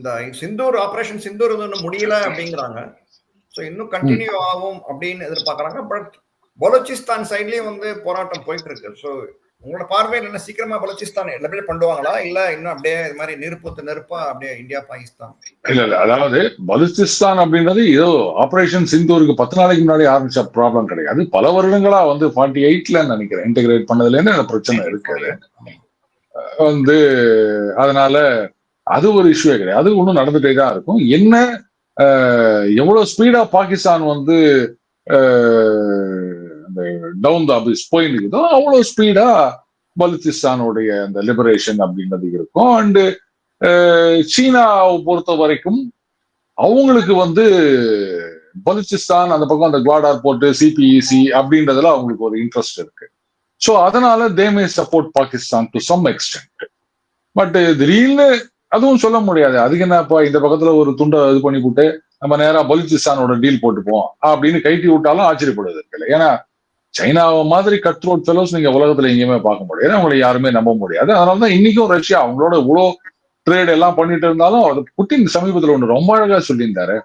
இந்த சிந்தூர் ஆபரேஷன் சிந்தூர் இன்னும் முடியல அப்படிங்கிறாங்க. ஸோ இன்னும் கண்டினியூ ஆகும் அப்படின்னு எதிர்பார்க்கறாங்க. பட் பலோச்சிஸ்தான் சைட்லயும் வந்து போராட்டம் போயிட்டு இருக்கு ஸோ உங்களோட பார்வையில் என்ன? சீக்கிரமா பலோச்சிஸ்தான் எல்லாமே பண்ணுவாங்களா? இல்ல இன்னும் அப்படியே இது மாதிரி நெருப்பு நெருப்பா அப்படியே இந்தியா பாகிஸ்தான்? இல்ல இல்ல. அதாவது பலுச்சிஸ்தான் அப்படின்றது ஏதோ ஆபரேஷன் சிந்தூருக்கு பத்து நாளைக்கு முன்னாடி ஆரம்பிச்ச ப்ராப்ளம் கிடையாது. பல வருடங்களா வந்து ஃபார்ட்டி எயிட்ல நினைக்கிறேன். இன்டகிரேட் பண்ணதுல இருந்து பிரச்சனை இருக்குது வந்து அதனால அது ஒரு இஷ்யூவே கிடையாது. அது ஒன்றும் நடந்துட்டே தான் இருக்கும். என்ன அஹ், எவ்வளவு ஸ்பீடா பாகிஸ்தான் வந்து அந்த டவுன் த அபிஸ் போயிருக்குதோ அவ்வளோ அவ்வளவு ஸ்பீடா பலுச்சிஸ்தானுடைய அந்த லிபரேஷன் அப்படின்றது இருக்கும். அண்டு சீனாவை பொறுத்த வரைக்கும் அவங்களுக்கு வந்து பலுச்சிஸ்தான் அந்த பக்கம் அந்த குவாடார் போர்ட்டு சிபிஇசி அப்படின்றதுல அவங்களுக்கு ஒரு இன்ட்ரெஸ்ட் இருக்கு. ஸோ அதனால they may support Pakistan to some extent but திடீர்னு அதுவும் சொல்ல முடியாது. அதுக்கு என்னப்பா இந்த பக்கத்துல ஒரு துண்டை இது பண்ணி விட்டு நம்ம நேரா பலுச்சிஸ்தானோட டீல் போட்டுப்போம். அப்படின்னு கைட்டி விட்டாலும் ஆச்சரியப்படுவது இல்லை ஏன்னா சைனாவை மாதிரி கட் த்ரோட் ஃபெலோஸ் நீங்க உலகத்துல எங்கேயுமே பார்க்க முடியாது. அவங்களை யாருமே நம்ப முடியாது. அதனாலதான் இன்னைக்கும் ரஷ்யா அவங்களோட இவ்வளோ ட்ரேட் எல்லாம் பண்ணிட்டு இருந்தாலும் அது புட்டின் சமீபத்துல ஒன்று ரொம்ப அழகா சொல்லியிருந்தாரு.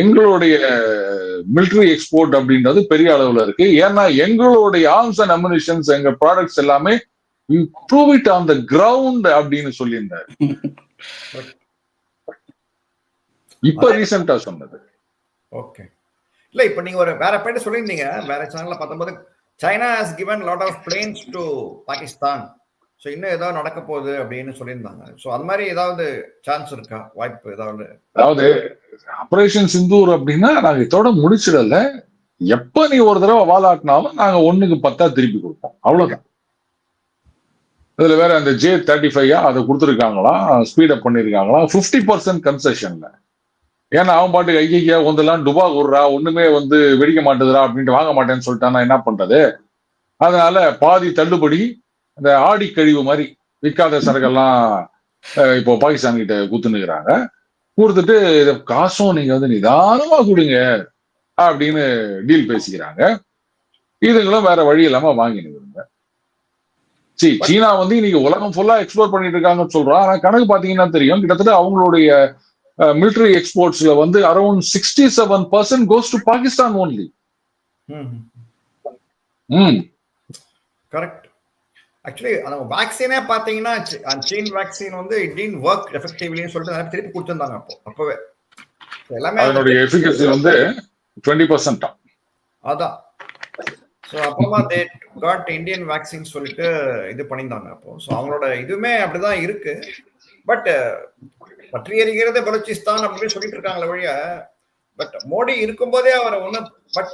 எங்களுடைய மிலிட்டரி எக்ஸ்போர்ட் அப்படின்றது பெரிய அளவுல இருக்கு. ஏன்னா எங்களுடைய ஆர்ம்ஸ் அண்ட் அம்யூனிஷன்ஸ் எங்க ப்ராடக்ட்ஸ் எல்லாமே prove it on the ground அப்படின்னு சொல்லியிருந்தாரு. இப்ப ரீசெண்டா சொன்னது. ஓகே இல்ல இப்ப நீங்க ஒரு வேற பாயிண்ட் சொல்லியிருந்தீங்க. வேற சேனல்ல பார்க்கும்போது China has given lot of planes to Pakistan so இன்னும் ஏதாவது நடக்க போகுது அப்படின்னு சொல்லியிருந்தாங்க. ஸோ அது மாதிரி ஏதாவது சான்ஸ் இருக்கா? வாய்ப்பு ஏதாவது? அதாவது ஆபரேஷன் சிந்தூர் அப்படின்னா நாங்க இதோட முடிச்சிடல. எப்ப நீ ஒரு தடவை வாலாட்டினாலும் நாங்க ஒண்ணுக்கு பத்தா திருப்பி கொடுப்போம். அவ்வளவுதான். இதுல வேற அந்த ஜே தேர்ட்டி ஃபைவ் அதை கொடுத்துருக்காங்களா? ஸ்பீடப் பண்ணிருக்காங்களா? பிப்டி பர்சன்ட் கன்செஷன்ல ஏன்னா அவன் பாட்டுக்கு ஐயா ஒன்றெல்லாம் டுபா விடுறா ஒண்ணுமே வந்து வெடிக்க மாட்டேதுரா அப்படின்ட்டு வாங்க மாட்டேன்னு சொல்லிட்டானா என்ன பண்றது? அதனால பாதி தள்ளுபடி இந்த ஆடி கழிவு மாதிரி விற்காத சரக்கெல்லாம் இப்போ பாகிஸ்தான் கிட்ட குத்துனுக்குறாங்க கொடுத்துட்டு இதை காசும் நீங்க வந்து நிதானமா கொடுங்க அப்படின்னு டீல் பேசிக்கிறாங்க. இதுங்களும் வேற வழி இல்லாம வாங்கினுங்க சரி சீனா வந்து இன்னைக்கு உலகம் ஃபுல்லா எக்ஸ்ப்ளோர் பண்ணிட்டு இருக்காங்கன்னு சொல்றோம் ஆனா கணக்கு பாத்தீங்கன்னா தெரியும். கிட்டத்தட்ட அவங்களுடைய மிலிட்டரி எக்ஸ்போர்ட்ஸ்ல வந்து around sixty seven percent goes to Pakistan only hmm. Correct actually அந்த வேக்சினே பார்த்தீங்கன்னா சீன் வேக்சின் வந்து இட் ஒர்க் எஃபெக்டிவ்லின்னு சொல்லிட்டு நிறைய திருப்பி கொடுத்துருந்தாங்க அப்போ அப்பவே. எல்லாமே அது- அதனுடைய எஃபிகசி வந்து டுவெண்ட்டி பர்சன்டா அதான். ஸோ அப்புறமா தே காட் இந்தியன் வேக்சின் சொல்லிட்டு இது பண்ணியிருந்தாங்க அப்போ. ஸோ அவங்களோட இதுவுமே அப்படிதான் இருக்கு. பட் பற்றி எறிகிறது பலூச்சிஸ்தான் அப்படின்னு சொல்லிட்டு இருக்காங்களே வழிய பட் மோடி இருக்கும்போதே அவர் ஒன்று but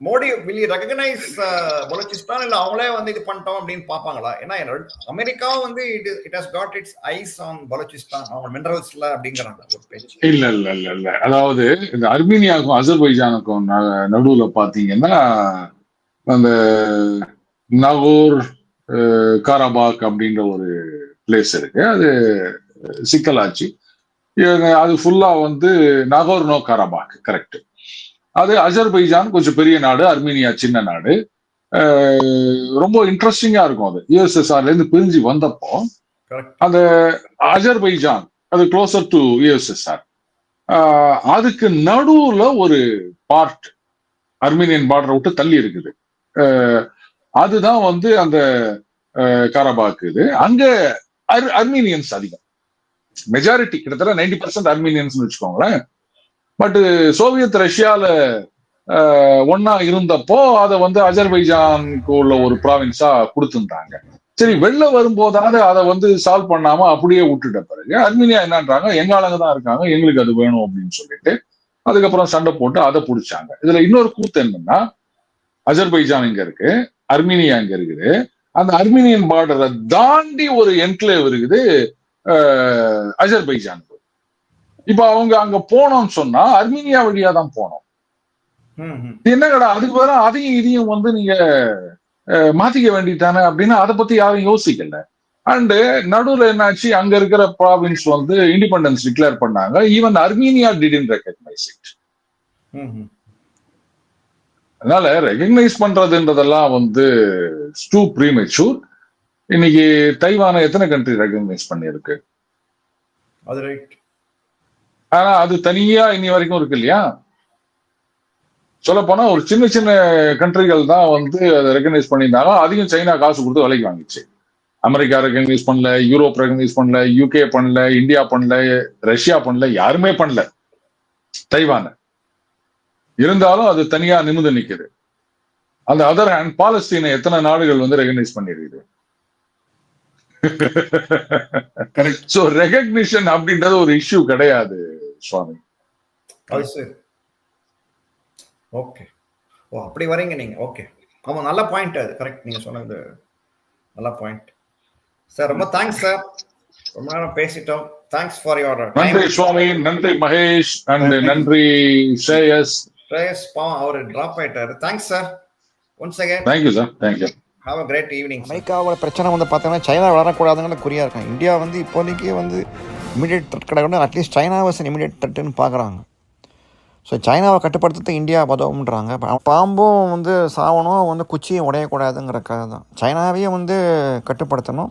Modi will recognise uh, Balochistan இல்லை அவங்களே வந்து இது பண்ணிட்டோம் அப்படின்னு பார்ப்பாங்களா? ஏன்னா அமெரிக்காவும் வந்து it it has got its eyes on Balochistan அவங்க மினரல்ஸ்ல அப்படிங்கிறாங்க ஒரு பேச்சு. இல்ல இல்ல இல்ல இல்ல. அதாவது இந்த அர்மீனியாவுக்கும் அசர்பைஜானுக்கும் ந- நடுவுல பாத்தீங்கன்னா அந்த நகோர் காராபாக் அப்படின்ற ஒரு பிளேஸ் இருக்கு. அது சிக்கலாச்சு. அது ஃபுல்லா வந்து நகோர் நோ காராபாக் கரெக்ட் அது அஜர்பைஜான் கொஞ்சம் பெரிய நாடு அர்மீனியா சின்ன நாடு. ரொம்ப இன்ட்ரெஸ்டிங்கா இருக்கும் அது. யூஎஸ்எஸ்ஆர்ல இருந்து பிரிஞ்சு வந்தப்போ அந்த அஜர்பைஜான் அது க்ளோசர் டு யூஎஸ்எஸ்ஆர் அதுக்கு நடுவுல ஒரு பார்ட் அர்மீனியன் பார்டரை விட்டு தள்ளி இருக்குது. அதுதான் வந்து அந்த காரபாக்கு இது. அங்க அர் அர்மீனியன்ஸ் அதிகம். மெஜாரிட்டி கிட்டத்தட்ட நைன்டி பர்சன்ட் அர்மீனியன்ஸ் வச்சுக்கோங்களேன். பட் சோவியத் ரஷ்யால ஒன்னா இருந்தப்போ அதை வந்து அஜர்பைஜானுக்கு உள்ள ஒரு ப்ராவின்ஸா கொடுத்துருந்தாங்க சரி வெளில வரும்போதாவது அதை வந்து சால்வ் பண்ணாம அப்படியே விட்டுட்ட பிறகு அர்மீனியா என்னன்றாங்க எங்க ஆளுங்க தான் இருக்காங்க எங்களுக்கு அது வேணும் அப்படின்னு சொல்லிட்டு அதுக்கப்புறம் சண்டை போட்டு அதை பிடிச்சாங்க. இதுல இன்னொரு கூத்து என்னன்னா அஜர்பைஜான் இங்க இருக்கு அர்மீனியா இங்க இருக்குது. அந்த அர்மீனியன் பார்டரை தாண்டி ஒரு என்க்ளேவ் இருக்குது அஜர்பைஜான். இப்ப அவங்க அங்க போனோம்னு சொன்னா அர்மீனியா வழியா தான் போனோம். என்னங்கடா அதுக்கு பதிலா அதையும் இதையும் வந்து நீங்க மாத்திக்க வேண்டியதானே அப்படின்னு அதை பத்தி யாரும் யோசிக்கல. அண்டு நடுவுல என்னாச்சு அங்க இருக்கிற ப்ராவின்ஸ் வந்து இண்டிபெண்டன்ஸ் டிக்ளேர் பண்ணாங்க. Even Armenia didn't recognise it அதனால ரெகக்னைஸ் பண்றதுன்றதெல்லாம் வந்து டூ ப்ரீமெச்சூர் இன்னைக்கு தைவானை எத்தனை கண்ட்ரி ரெகக்னைஸ் பண்ணியிருக்கு? அது ரைட் ஆனா அது தனியா இனி வரைக்கும் இருக்கு இல்லையா? சொல்ல போனா ஒரு சின்ன சின்ன கண்ட்ரிகள் தான் வந்து அதை ரெகனைஸ் பண்ணியிருந்தாங்க அதையும் சைனா காசு கொடுத்து விலைக்கு வாங்கிச்சு. அமெரிக்கா ரெகனைஸ் பண்ணல யூரோப் ரெகனைஸ் பண்ணல யூகே பண்ணல இந்தியா பண்ணல ரஷ்யா பண்ணல யாருமே பண்ணல. தைவான. இருந்தாலும் அது தனியா நிமிந்து நிக்குது. அந்த அதர் ஹேண்ட் பாலஸ்தீனை எத்தனை நாடுகள் வந்து ரெகனைஸ் பண்ணிருக்குது? சோ ரெகக்னிஷன் அப்படின்றது ஒரு இஷ்யூ கிடையாது சுவாமி. ஓகே ஓ அப்படி வரீங்க நீங்க. ஓகே ஆமா நல்ல பாயிண்ட் அது. கரெக்ட் நீங்க சொன்னது நல்ல பாயிண்ட் சார் ரொம்ப தேங்க்ஸ் சார் ரொம்ப நேரம் பேசிட்டோம். தேங்க்ஸ் ஃபார் யுவர் நன்றி சுவாமி. நன்றி மகேஷ். அண்ட் நன்றி. ஸ்ரேயஸ் ஸ்ரேயஸ் பாவம் அவர் டிராப் ஆயிட்டாரு. Thanks sir once again thank you sir thank you have a great evening அமெரிக்காவோட பிரச்சனை வந்து பார்த்தீங்கன்னா சைனா வளரக்கூடாதுங்கிற குறியா இருக்காங்க இந்தியா வந்து இப்போதைக்கு வந்து இமிடியேட் த்ரெட் கிடையாது at least China was immediate த்ரெட்டுன்னு பார்க்குறாங்க. ஸோ சைனாவை கட்டுப்படுத்துறதுக்கு இந்தியா உதவும்ன்றாங்க பா- பாம்பும் வந்து சாவணும் வந்து குச்சியும் உடையக்கூடாதுங்கிற கதை தான். சைனாவையும் வந்து கட்டுப்படுத்தணும்.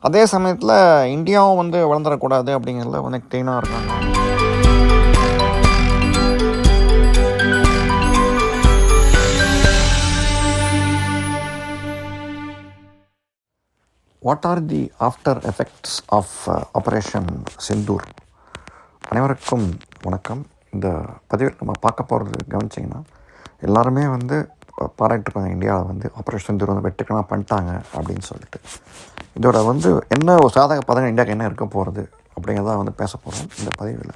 அதே சமயத்தில் இந்தியாவும் வந்து வளர்ந்துடக்கூடாது அப்படிங்கிறதுல வந்து க்ளீனாக இருக்காங்க. What are the after effects of operation Sindoor அனைவருக்கும் வணக்கம். இந்த பதிவில் நம்ம பார்க்க போகிறது கவனிச்சிங்கன்னா எல்லாருமே வந்து பாராட்டிருப்பாங்க. இந்தியாவில் வந்து ஆப்ரேஷன் செந்தூர் வந்து வெட்டுக்கணும் பண்ணிட்டாங்க அப்படின்னு சொல்லிட்டு. இதோட வந்து என்ன ஒரு சாதக பதங்க இந்தியாவுக்கு என்ன இருக்க போகிறது அப்படிங்கிறத வந்து பேச போகிறோம் இந்த பதிவில்.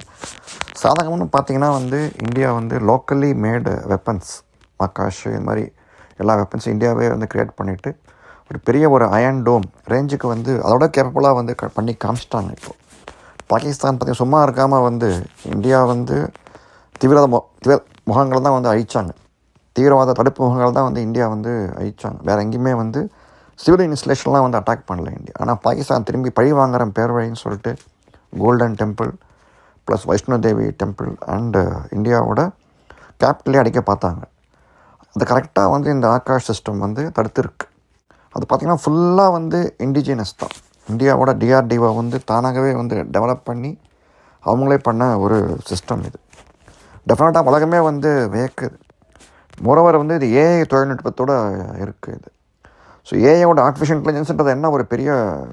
சாதகம்னு பார்த்தீங்கன்னா வந்து இந்தியா வந்து லோக்கலி மேடு வெப்பன்ஸ் ஆகாஷ் இது மாதிரி எல்லா வெப்பன்ஸும் இந்தியாவே வந்து க்ரியேட் பண்ணிவிட்டு ஒரு பெரிய ஒரு அயன் டோம் ரேஞ்சுக்கு வந்து அதோட கேப்பபுளாக வந்து க- பண்ணி காமிச்சிட்டாங்க இப்போ. பாகிஸ்தான் பற்றி சும்மா இருக்காமல் வந்து இந்தியா வந்து தீவிரவாத மு தீவிர முகாம்களை தான் வந்து அழிச்சாங்க. தீவிரவாத தடுப்பு முகங்கள் தான் வந்து இந்தியா வந்து அழிச்சாங்க. வேறு எங்கேயுமே வந்து சிவில் இன்ஸ்டலேஷன்லாம் வந்து அட்டாக் பண்ணல இந்தியா. ஆனால் பாகிஸ்தான் திரும்பி பழி வாங்குற பேர் வழின்னு சொல்லிட்டு golden temple plus Vaishno Devi temple and இந்தியாவோட கேபிட்டலே அடிக்க பார்த்தாங்க. அது கரெக்டாக வந்து இந்த ஆகாஷ் சிஸ்டம் வந்து தடுத்துருக்கு. அது பார்த்திங்கன்னா ஃபுல்லாக வந்து இண்டிஜினஸ் தான். இந்தியாவோட டிஆர்டிஓ வந்து தானாகவே வந்து டெவலப் பண்ணி அவங்களே பண்ண ஒரு சிஸ்டம் இது. டெஃபினட்டாக உலகமே வந்து வியக்குது. மோரோவர் வந்து இது ஏஐ தொழில்நுட்பத்தோட இருக்குது இது. ஸோ ஏஐயோட ஆர்டிஃபிஷியல் இன்டெலிஜென்ஸ்ன்றது என்ன ஒரு பெரிய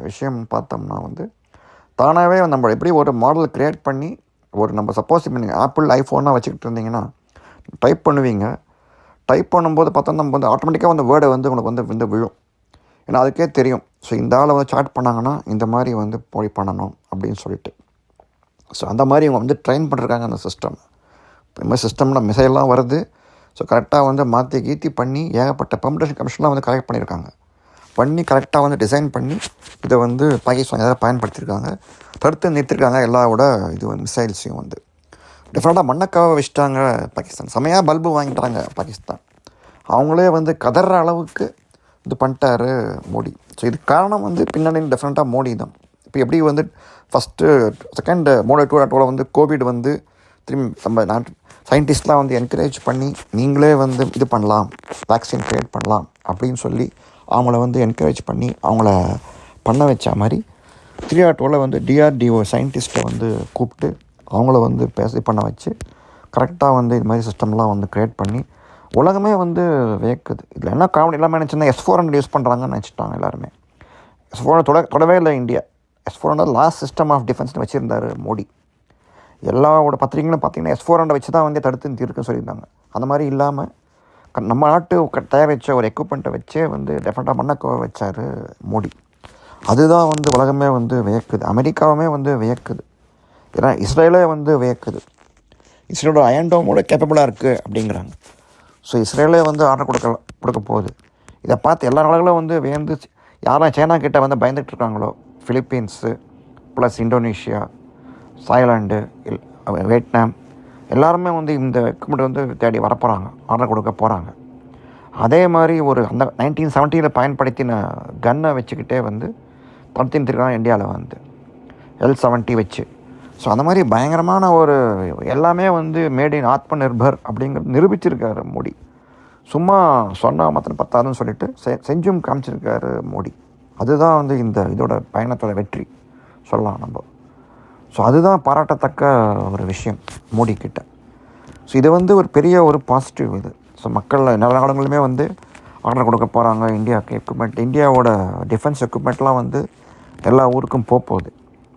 விஷயம்னு பார்த்தோம்னா வந்து தானாகவே நம்ம எப்படி ஒரு மாடல் க்ரியேட் பண்ணி ஒரு நம்ம சப்போஸ் இப்போ நீங்கள் ஆப்பிள் ஐஃபோனாக வச்சுக்கிட்டு இருந்தீங்கன்னா டைப் பண்ணுவீங்க. டைப் பண்ணும்போது பார்த்தா நம்ம வந்து ஆட்டோமேட்டிக்காக வந்து வேர்டை வந்து உங்களுக்கு வந்து வந்து விழும். ஏன்னா அதுக்கே தெரியும். ஸோ இந்த ஆளை வந்து சாட் பண்ணாங்கன்னா இந்த மாதிரி வந்து போய் பண்ணணும் அப்படின்னு சொல்லிட்டு. ஸோ அந்த மாதிரி இவங்க வந்து ட்ரெயின் பண்ணிருக்காங்க அந்த சிஸ்டம் இந்த மாதிரி சிஸ்டமில் மிசைல்லாம் வருது. ஸோ கரெக்டாக வந்து மாற்றி கீத்தி பண்ணி ஏகப்பட்ட பர்மிடேஷன் கமிஷன்லாம் வந்து கலெக்ட் பண்ணியிருக்காங்க பண்ணி கரெக்டாக வந்து டிசைன் பண்ணி இதை வந்து பாகிஸ்தான் ஏதாவது பயன்படுத்தியிருக்காங்க தடுத்து நிறுத்திருக்காங்க எல்லாவோட இது வந்து மிசைல்ஸையும் வந்து. டிஃப்ரெண்ட்டாக மண்ணக்காவை வச்சுட்டாங்க பாகிஸ்தான். செமையாக பல்பு வாங்கிட்டாங்க பாகிஸ்தான். அவங்களே வந்து கதற அளவுக்கு இது பண்ணிட்டாரு மோடி. ஸோ இதுக்கு காரணம் வந்து பின்னாடி டெஃபினட்டாக மோடி தான். இப்போ எப்படி வந்து ஃபஸ்ட்டு செகண்ட் மோடி டூ டூவில் வந்து கோவிட் வந்து திரும்பி நம்ம நாட்டு சயின்டிஸ்ட்லாம் வந்து என்கரேஜ் பண்ணி நீங்களே வந்து இது பண்ணலாம் வேக்சின் க்ரியேட் பண்ணலாம் அப்படின்னு சொல்லி அவங்கள வந்து என்கரேஜ் பண்ணி அவங்கள பண்ண வச்ச மாதிரி த்ரீ டாட் வந்து டிஆர்டிஓ சயின்டிஸ்ட்டை வந்து கூப்பிட்டு அவங்கள வந்து பேச பண்ண வச்சு கரெக்டாக வந்து இது மாதிரி சிஸ்டம்லாம் வந்து க்ரியேட் பண்ணி உலகமே வந்து வியக்குது. இதில் என்ன காமெடி எல்லாமே நினச்சிருந்தா எஸ் ஃபோர் ஹண்ட்ரட் யூஸ் பண்ணுறாங்கன்னு நினச்சிட்டாங்க எல்லாருமே. எஸ் ஃபோர் தொட தொடவே இல்லை India. S four hundred last system of டிஃபென்ஸ்னு வச்சுருந்தார் மோடி. எல்லாவோட பத்திரிகைகளும் பார்த்தீங்கன்னா எஸ் ஃபோர் ஹண்ட்ரட் வச்சு தான் வந்து தடுத்து நிறுத்திருக்குன்னு சொல்லியிருந்தாங்க. அந்த மாதிரி இல்லாமல் க- நம்ம நாட்டு க- ஒரு எக்யூப்மெண்ட்டை வச்சே வந்து டெஃபரெண்ட்டாக மண்ணக்கோவை வச்சார் மோடி. அதுதான் வந்து உலகமே வந்து வியக்குது. அமெரிக்காவுமே வந்து வியக்குது. ஏன்னா இஸ்ரேலே வந்து வியக்குது. இஸ்ரேலோட அயன்டோமோட கேப்பபிளாக இருக்குது அப்படிங்கிறாங்க. ஸோ இஸ்ரேலே வந்து ஆர்டர் கொடுக்க கொடுக்க போகுது. இதை பார்த்து எல்லா நாடுகளும் வந்து வியந்து யாரெல்லாம் சைனா கிட்டே வந்து பயந்துட்டு இருக்காங்களோ ஃபிலிப்பீன்ஸு ப்ளஸ் இந்தோனேஷியா தாய்லாண்டு இல் வியட்நாம் எல்லாருமே வந்து இந்த எக்யூப்மெண்ட் வந்து தேடி வரப்போகிறாங்க ஆர்டர் கொடுக்க போகிறாங்க அதே மாதிரி ஒரு அந்த நைன்டீன் செவன்ட்டியில் பயன்படுத்தின கன்னை வச்சுக்கிட்டே வந்து தடுத்து நிறுத்திருக்காங்க இந்தியாவில் வந்து எல் செவன்ட்டி வச்சு ஸோ அந்த மாதிரி பயங்கரமான ஒரு எல்லாமே வந்து மேட் இன் ஆத்ம நிர்பர் அப்படிங்கிறது நிரூபிச்சிருக்காரு மோடி. சும்மா சொன்னால் மாத்திரம் பத்தாதுன்னு சொல்லிட்டு செ செஞ்சும் காமிச்சிருக்காரு மோடி. அதுதான் வந்து இந்த இதோட பயணத்தோட வெற்றி. சொல்லலாம் நம்ம. ஸோ அதுதான் பாராட்டத்தக்க ஒரு விஷயம் மோடி கிட்ட. ஸோ இது வந்து ஒரு பெரிய ஒரு பாசிட்டிவ் இது. ஸோ மக்கள் எல்லா நாடுகளுமே வந்து ஆர்டர் கொடுக்க போகிறாங்க இந்தியாவுக்கு எக்யூப்மெண்ட் இந்தியாவோட டிஃபென்ஸ் எக்யூப்மெண்ட்லாம் வந்து எல்லா ஊருக்கும் போக போகுது.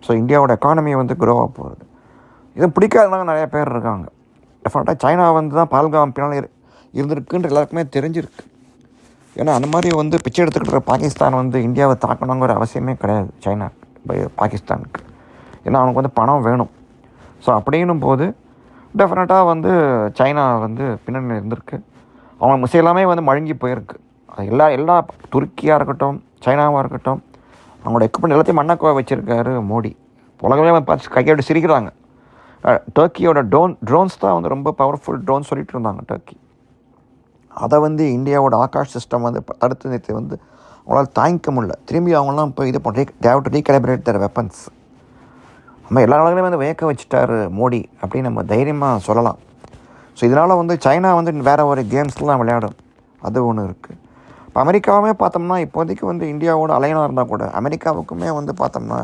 ஸோ இந்தியாவோட எக்கானமி வந்து க்ரோ ஆக போகிறது இதை பிடிக்காதவங்க நிறைய பேர் இருக்காங்க. டெஃபினட்டாக சைனா வந்து தான் பால்காம் பின்னால் இருந்திருக்குன்ற எல்லாருக்குமே தெரிஞ்சிருக்கு. ஏன்னா அந்த மாதிரி வந்து பிச்சை எடுத்துக்கிட்டு பாகிஸ்தான் வந்து இந்தியாவை தாக்கணுங்கிற அவசியமே கிடையாது சைனா பாகிஸ்தானுக்கு. ஏன்னா அவனுக்கு வந்து பணம் வேணும். ஸோ அப்படின்னும் போது டெஃபினட்டாக வந்து சைனா வந்து பின்னணி இருந்திருக்கு. அவங்க மிஸ் எல்லாமே வந்து மழுங்கி போயிருக்கு. அது எல்லா எல்லா துருக்கியாக இருக்கட்டும் சைனாவாக இருக்கட்டும் அவங்களோட எக்யூப்மெண்ட் எல்லாத்தையும் மண்ணக்கோவை வச்சுருக்காரு மோடி. உலகமே பார்த்து கையோடு சிரிக்கிறாங்க. டர்க்கியோட ட்ரோன் ட்ரோன்ஸ் தான் வந்து ரொம்ப பவர்ஃபுல் ட்ரோன் சொல்லிட்டு இருந்தாங்க டர்க்கி. அதை வந்து இந்தியாவோட ஆகாஷ் சிஸ்டம் வந்து தடுத்து நிறுத்தி வந்து அவங்களால தாங்கிக்க முடியல. திரும்பி அவங்களாம் இப்போ இது பண்ணுற they've to recalibrate their weapons நம்ம எல்லா நாளுமே வந்து வேக்க வச்சுட்டாரு மோடி அப்படின்னு நம்ம தைரியமாக சொல்லலாம். ஸோ இதனால் வந்து சைனா வந்து வேறு ஒரு கேம்ஸ்லாம் விளையாடும். அது ஒன்று இருக்குது இப்போ அமெரிக்காவுமே பார்த்தோம்னா இப்போதைக்கு வந்து இந்தியாவோட அலையனாக இருந்தால் கூட அமெரிக்காவுக்குமே வந்து பார்த்தோம்னா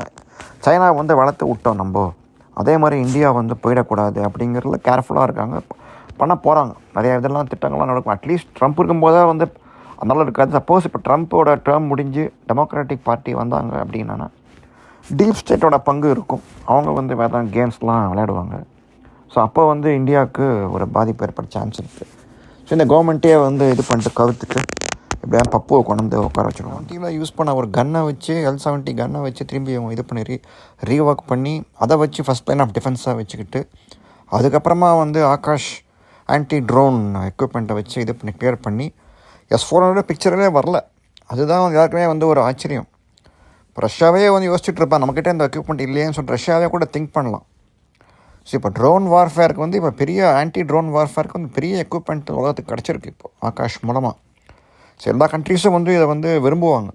சைனா வந்து வளர்த்து விட்டோம் நம்ம. அதே மாதிரி இந்தியா வந்து போயிடக்கூடாது அப்படிங்கிறதுல கேர்ஃபுல்லாக இருக்காங்க. பண்ண போகிறாங்க நிறைய இதெல்லாம் திட்டங்கள்லாம் நடக்கும். அட்லீஸ்ட் ட்ரம்ப் இருக்கும்போதே வந்து அதனால் இருக்காது. சப்போஸ் இப்போ ட்ரம்ப்போட டேர்ம் முடிஞ்சு டெமோக்ராட்டிக் பார்ட்டி வந்தாங்க அப்படின்னா டீப் ஸ்டேட்டோட பங்கு இருக்கும். அவங்க வந்து வேறு தான் கேம்ஸ்லாம் விளையாடுவாங்க. ஸோ அப்போ வந்து இந்தியாவுக்கு ஒரு பாதிப்பு ஏற்பட சான்ஸ் இருக்குது ஸோ இந்த கவர்மெண்ட்டே வந்து இது பண்ணிட்டு கவுத்துட்டு எப்படியா பப்புவை கொண்டு வந்து உட்கார வச்சுருவோம். டீமில் யூஸ் பண்ண ஒரு கன்னை வச்சு எல் செவன்ட்டி கன்னை வச்சு திரும்பி அவங்க இது பண்ணி ரீ ரீஒர்க் பண்ணி அதை வச்சு ஃபஸ்ட் லைன் ஆஃப் டிஃபென்ஸாக வச்சுக்கிட்டு அதுக்கப்புறமா வந்து ஆகாஷ் ஆன்டி ட்ரோன் எக்யூப்மெண்ட்டை வச்சு இது பண்ணி கிளியர் பண்ணி எஸ் ஃபோர் ஹண்ட்ரட் பிக்சரே வரல. அதுதான் எல்லாருக்குமே வந்து ஒரு ஆச்சரியம். இப்போ ரஷ்யாவே வந்து யோசிச்சுட்டு இருப்பான் நம்மக்கிட்ட இந்த எக்யூப்மெண்ட் இல்லையேன்னு சொல்லிட்டு ரஷ்யாவே கூட திங்க் பண்ணலாம். ஸோ இப்போ ட்ரோன் வார்ஃபேருக்கு வந்து இப்போ பெரிய ஆன்டி ட்ரோன் வார்ஃபேருக்கு வந்து பெரிய எக்யூப்மெண்ட் உலகத்துக்கு கிடச்சிருக்கு இப்போ ஆகாஷ் மூலமாக ஸோ எல்லா கண்ட்ரீஸும் வந்து இதை வந்து விரும்புவாங்க.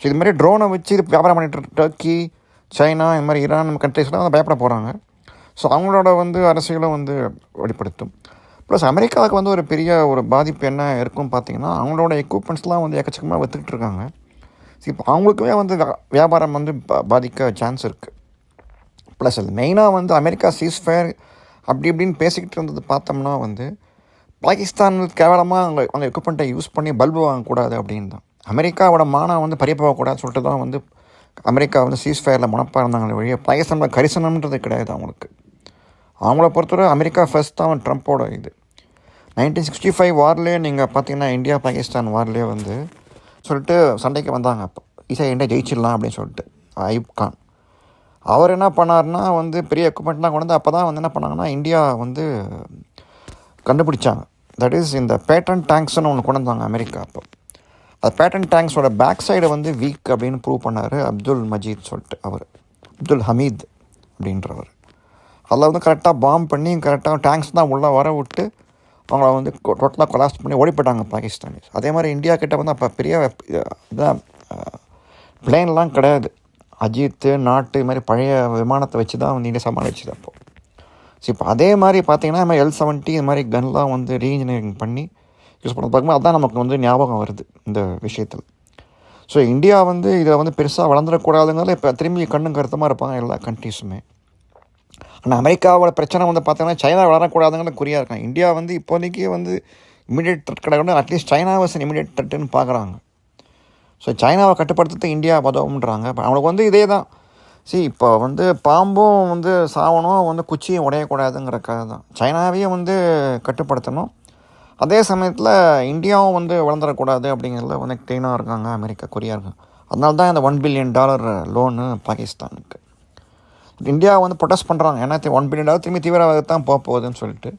ஸோ இது மாதிரி ட்ரோனை வச்சு இது வியாபாரம் பண்ணிட்டு டர்க்கி சைனா இந்த மாதிரி ஈரான் கண்ட்ரீஸ்லாம் வந்து பயப்பட போகிறாங்க ஸோ அவங்களோட வந்து அரசியலும் வந்து வெளிப்படுத்தும். ப்ளஸ் அமெரிக்காவுக்கு வந்து ஒரு பெரிய ஒரு பாதிப்பு என்ன இருக்கும்னு பார்த்தீங்கன்னா அவங்களோட எக்யூப்மெண்ட்ஸ்லாம் வந்து எக்கச்சக்கமாக விற்றுக்கிட்டு இருக்காங்க. ஸோ இப்போ அவங்களுக்குமே வந்து வியா- வியாபாரம் வந்து பா- பாதிக்க சான்ஸ் இருக்குது ப்ளஸ் அது மெயினாக வந்து அமெரிக்கா சீஸ்ஃபயர் அப்படி இப்படின்னு பேசிக்கிட்டு இருந்தது பார்த்தோம்னா வந்து பாகிஸ்தான் கேவலமாக அவங்க அவங்க எக்யூப்மெண்ட்டை யூஸ் பண்ணி பல்பு வாங்கக்கூடாது அப்படின்னு தான். அமெரிக்காவோட மானம் வந்து பறிய போகக்கூடாதுன்னு சொல்லிட்டு தான் வந்து அமெரிக்கா வந்து சீஸ்ஃபயரில் முனப்பாக இருந்தாங்களே வழியே பாகிஸ்தானில் கரிசனம்ன்றது கிடையாது அவங்களுக்கு. அவங்கள பொறுத்தவரை அமெரிக்கா ஃபர்ஸ்ட் தான் ட்ரம்ப்போட இது. நைன்டீன் சிக்ஸ்டி ஃபைவ் வார்லேயே நீங்கள் பார்த்தீங்கன்னா இந்தியா பாகிஸ்தான் வார்லேயே வந்து சொல்லிட்டு சண்டைக்கு வந்தாங்க அப்போ. ஈஸியாக இந்தியா ஜெயிச்சிடலாம் அப்படின்னு சொல்லிட்டு அயூப் கான். அவர் என்ன பண்ணாருன்னா வந்து பெரிய எக்யூப்மெண்ட்லாம் கொண்டு வந்து அப்போ தான் வந்து என்ன பண்ணாங்கன்னா இந்தியா வந்து கண்டுபிடிச்சாங்க. தட் இஸ் இந்த பேட்டன் டேங்க்ஸ்னு ஒன்று கொண்டு வந்தாங்க அமெரிக்கா அப்போ. அது பேட்டன் டேங்க்ஸோட பேக் சைடை வந்து வீக் அப்படின்னு ப்ரூவ் பண்ணார் அப்துல் மஜீத் சொல்லிட்டு அவர். அப்துல் ஹமீத் அப்படின்றவர். அதில் வந்து கரெக்டாக பாம் பண்ணி கரெக்டாக டேங்க்ஸ் தான் உள்ளே வர விட்டு அவங்கள வந்து டோட்டலாக கொலாஸ்ட் பண்ணி ஓடிப்பட்டாங்க பாகிஸ்தானிஸ் அதே மாதிரி இந்தியா கிட்டே வந்து அப்போ பெரிய இதான் பிளேன்லாம் கிடையாது. அஜித்து நாட்டு இது மாதிரி பழைய விமானத்தை வச்சு தான் வந்து இந்தியா சமாளிச்சுது அப்போது ஸோ இப்போ அதே மாதிரி பார்த்தீங்கன்னா நம்ம எல் செவன்ட்டி இது மாதிரி கன்லாம் வந்து ரீஇன்ஜினியரிங் பண்ணி யூஸ் பண்ண பார்க்கும்போது அதான் நமக்கு வந்து ஞாபகம் வருது இந்த விஷயத்தில். ஸோ இந்தியா வந்து இதில் வந்து பெருசாக வளர்ந்துடக்கூடாதுங்கிறத இப்போ திரும்பி கண்ணும் கருத்தமாக இருப்பாங்க எல்லா கண்ட்ரீஸுமே ஆனால் அமெரிக்காவோட பிரச்சனை வந்து பார்த்தீங்கன்னா சைனா வளரக்கூடாதுங்கிற குறியாக இருக்காங்க. இந்தியா வந்து இப்போதைக்கு வந்து இமீடியட் த்ரெட் கிடையாது. At least China was immediate த்ரெட்டுன்னு பார்க்குறாங்க ஸோ சைனாவை கட்டுப்படுத்த இந்தியா உதவும்ன்றாங்க இப்போ அவங்களுக்கு வந்து இதே தான் சி இப்போ வந்து பாம்பும் வந்து சாவணும் வந்து குச்சியும் உடையக்கூடாதுங்கிறக்காக தான். சைனாவையும் வந்து கட்டுப்படுத்தணும். அதே சமயத்தில் இந்தியாவும் வந்து வளர்ந்துடக்கூடாது அப்படிங்கிறதுல வந்து க்ளீனாக இருக்காங்க அமெரிக்கா கொரியா இருக்காங்க அதனால தான் இந்த ஒன் பில்லியன் டாலர் லோனு பாகிஸ்தானுக்கு. இந்தியா வந்து ப்ரொடெஸ்ட் பண்ணுறாங்க ஏன்னா ஒன் பில்லியன் டாலர் திரும்பி தீவிரவாதத்தான் போக போகுதுன்னு சொல்லிட்டு.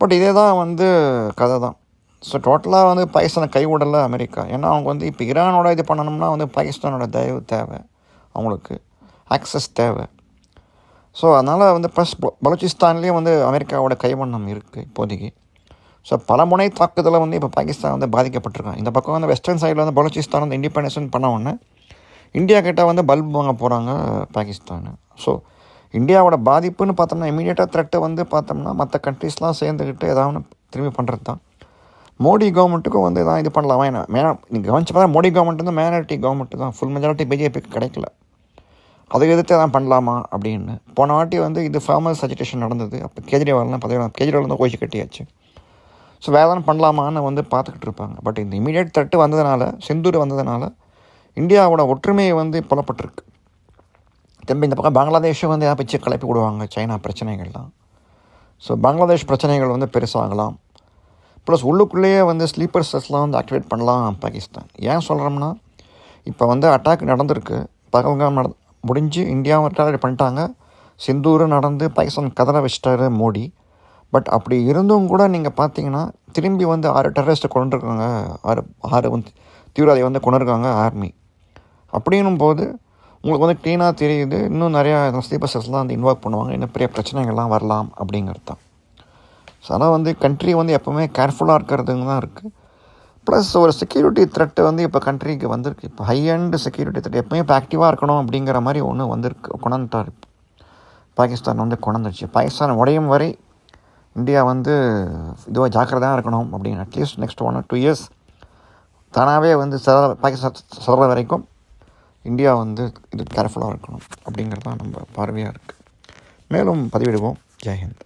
பட் இதே தான் வந்து கதை தான். ஸோ டோட்டலாக வந்து பாகிஸ்தானை கைவிடலை அமெரிக்கா. ஏன்னா அவங்க வந்து இப்போ ஈரானோட இது பண்ணணும்னா வந்து பாகிஸ்தானோட தயவு தேவை அவங்களுக்கு. ஆக்சஸ் தேவை. ஸோ அதனால் வந்து ப்ளஸ் பலூச்சிஸ்தான்லேயும் வந்து அமெரிக்காவோட கைவண்ணம் இருக்குது இப்போதைக்கு. ஸோ பல முனை தாக்குதலை வந்து இப்போ பாகிஸ்தான் வந்து பாதிக்கப்பட்டிருக்கான் இந்த பக்கம் வந்து வெஸ்டர்ன் சைடில் வந்து பலூச்சிஸ்தான் வந்து இண்டிபெண்டன்ஸ் பண்ண உடனே இந்தியா கிட்டே வந்து பல்ப் வாங்க போகிறாங்க பாகிஸ்தான். ஸோ இந்தியாவோட பாதிப்புன்னு பார்த்தோம்னா இமீடியட்டாக த்ரெட்டை வந்து பார்த்தோம்னா மற்ற கண்ட்ரீஸ்லாம் சேர்ந்துக்கிட்டு ஏதாவது ஒன்று திரும்பி பண்ணுறது தான் மோடி கவர்மெண்ட்டுக்கும் வந்து தான் இது பண்ணலாம்? ஏன்னா மேனா நீங்கள் கவனிச்சு பார்த்தா மோடி கவர்மெண்ட் வந்து மேனாரிட்டி கவர்மெண்ட் தான் ஃபுல் மெஜாரிட்டி பிஜேபிக்கு கிடைக்கல. அதை எதிர்த்து தான் பண்ணலாமா அப்படின்னு. போன வாட்டி வந்து இது ஃபார்மல் சஜிடேஷன் நடந்தது. அப்போ கேஜ்ரிவால்லாம் பதவி கேஜ்ரிவால் தான் கோஷி கட்டியாச்சு. ஸோ வேறு எதாவது பண்ணலாமான்னு வந்து பார்த்துக்கிட்டு இருப்பாங்க. பட் இந்த இமீடியட் தட்டு வந்ததுனால செந்தூர் வந்ததுனால இந்தியாவோட ஒற்றுமையை வந்து புலப்பட்டிருக்கு. திரும்பி இந்த பக்கம் பங்களாதேஷும் வந்து ஏதாவது பிச்சு கிளப்பி விடுவாங்க சைனா பிரச்சனைகள்லாம். ஸோ பங்களாதேஷ் பிரச்சனைகள் வந்து பெருசாகலாம். ப்ளஸ் உள்ளுக்குள்ளேயே வந்து ஸ்லீப்பர் செஸ்லாம் வந்து ஆக்டிவேட் பண்ணலாம் பாகிஸ்தான். ஏன் சொல்கிறோம்னா இப்போ வந்து அட்டாக் நடந்திருக்கு. பகல்காம் நட முடிஞ்சு இந்தியாவும் ரிட்டையர் பண்ணிட்டாங்க. சிந்தூர் நடந்து பாகிஸ்தான் கதற வச்சிட்டாரு மோடி. பட் அப்படி இருந்தும் கூட நீங்கள் பார்த்தீங்கன்னா திரும்பி வந்து ஆறு டெரரிஸ்ட்டை கொண்டிருக்காங்க ஆறு ஆறு வந்து தீவிரவாதியை வந்து கொண்டிருக்காங்க ஆர்மி அப்படின்னும் போது உங்களுக்கு வந்து க்ளீனாக தெரியுது. இன்னும் நிறையா ஸ்லீப்பர் வந்து இன்வால்வ் பண்ணுவாங்க. இன்னும் பெரிய பிரச்சனைகள்லாம் வரலாம் அப்படிங்கிறது தான். ஸோ அதனால் வந்து கண்ட்ரி வந்து எப்போவுமே கேர்ஃபுல்லாக இருக்கிறதுங்க தான் இருக்குது ப்ளஸ் ஒரு செக்யூரிட்டி த்ரெட்டு வந்து இப்போ கண்ட்ரிக்கு வந்திருக்கு. இப்போ ஹை அண்ட் செக்யூரிட்டி த்ரெட் எப்பயும் இப்போ ஆக்டிவாக இருக்கணும் அப்படிங்கிற மாதிரி ஒன்று வந்திருக்கு கொண்டாந்துட்டார். பாகிஸ்தான் வந்து கொண்டாந்துருச்சு. பாகிஸ்தான் உடையும் வரை இந்தியா வந்து இதுவாக ஜாக்கிரதையாக இருக்கணும் அப்படின்னு at least next one two years தானாகவே வந்து சத பாகிஸ்தான் சதர வரைக்கும் இந்தியா வந்து இது கேர்ஃபுல்லாக இருக்கணும் அப்படிங்கிறது தான் நம்ம பார்வையாக இருக்குது மேலும் பதிவிடுவோம். ஜெய்ஹிந்த்